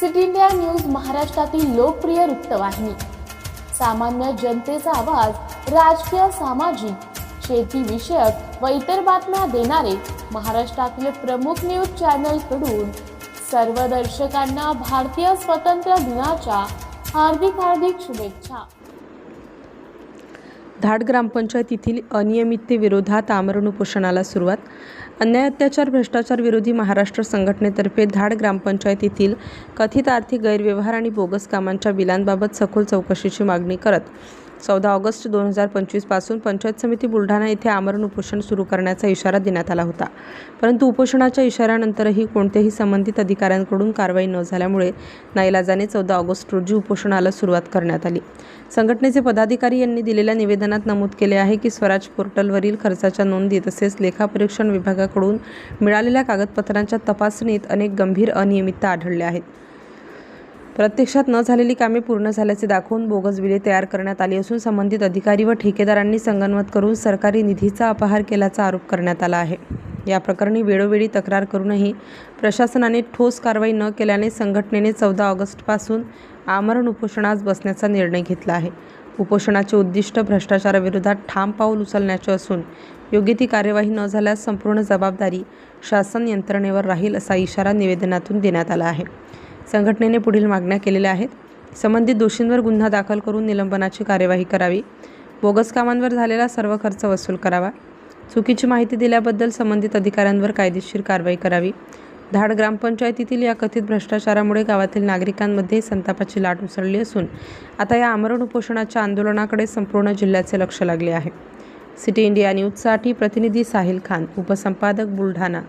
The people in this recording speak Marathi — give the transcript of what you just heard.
सिटी इंडिया न्यूज महाराष्ट्रातील लोकप्रिय वृत्तवाहिनी. सामान्य जनतेचा आवाज राजकीय सामाजिक शेती विषयक व इतर बातम्या देणारे महाराष्ट्रातील प्रमुख न्यूज चॅनलकडून सर्व दर्शकांना भारतीय स्वातंत्र्य दिनाच्या हार्दिक हार्दिक शुभेच्छा. धाड ग्रामपंचायतीतील अनियमिततेविरोधात आमरण उपोषणाला सुरुवात. अन्याय अत्याचार भ्रष्टाचार विरोधी महाराष्ट्र संघटनेतर्फे धाड ग्रामपंचायतीतील कथित आर्थिक गैरव्यवहार आणि बोगस कामांच्या बिलांबाबत सखोल चौकशीची मागणी करत चौदा ऑगस्ट दोन हजार पंचवीसपासून पंचायत समिती बुलढाणा येथे आमरण उपोषण सुरू करण्याचा इशारा देण्यात आला होता. परंतु उपोषणाच्या इशाऱ्यानंतरही कोणत्याही संबंधित अधिकाऱ्यांकडून कारवाई न झाल्यामुळे नाईलाजाने चौदा ऑगस्ट रोजी उपोषणाला सुरुवात करण्यात आली. संघटनेचे पदाधिकारी यांनी दिलेल्या निवेदनात नमूद केले आहे की स्वराज पोर्टलवरील खर्चाच्या नोंदी तसेच लेखापरीक्षण विभागाकडून मिळालेल्या कागदपत्रांच्या तपासणीत अनेक गंभीर अनियमितता आढळल्या आहेत. प्रत्यक्षात न झालेली कामे पूर्ण झाल्याचे दाखवून बोगस बिले तयार करण्यात आली असून संबंधित अधिकारी व ठेकेदारांनी संगनमत करून सरकारी निधीचा अपहार केल्याचा आरोप करण्यात आला आहे. या प्रकरणी वेळोवेळी तक्रार करूनही प्रशासनाने ठोस कारवाई न केल्याने संघटनेने चौदा ऑगस्टपासून आमरण उपोषणास बसण्याचा निर्णय घेतला आहे. उपोषणाचे उद्दिष्ट भ्रष्टाचाराविरोधात ठाम पाऊल उचलण्याचे असून योग्य ती कार्यवाही न झाल्यास संपूर्ण जबाबदारी शासन यंत्रणेवर राहील असा इशारा निवेदनातून देण्यात आला आहे. संघटनेने पुढील मागण्या केलेल्या आहेत. संबंधित दोषींवर गुन्हा दाखल करून निलंबनाची कार्यवाही करावी. बोगस कामांवर झालेला सर्व खर्च वसूल करावा. चुकीची माहिती दिल्याबद्दल संबंधित अधिकाऱ्यांवर कायदेशीर कारवाई करावी. धाड ग्रामपंचायतीतील या कथित भ्रष्टाचारामुळे गावातील नागरिकांमध्ये संतापाची लाट उसळली असून आता या आमरण उपोषणाच्या आंदोलनाकडे संपूर्ण जिल्ह्याचे लक्ष लागले आहे. सिटी इंडिया न्यूजसाठी प्रतिनिधी साहिल खान उपसंपादक बुलढाणा.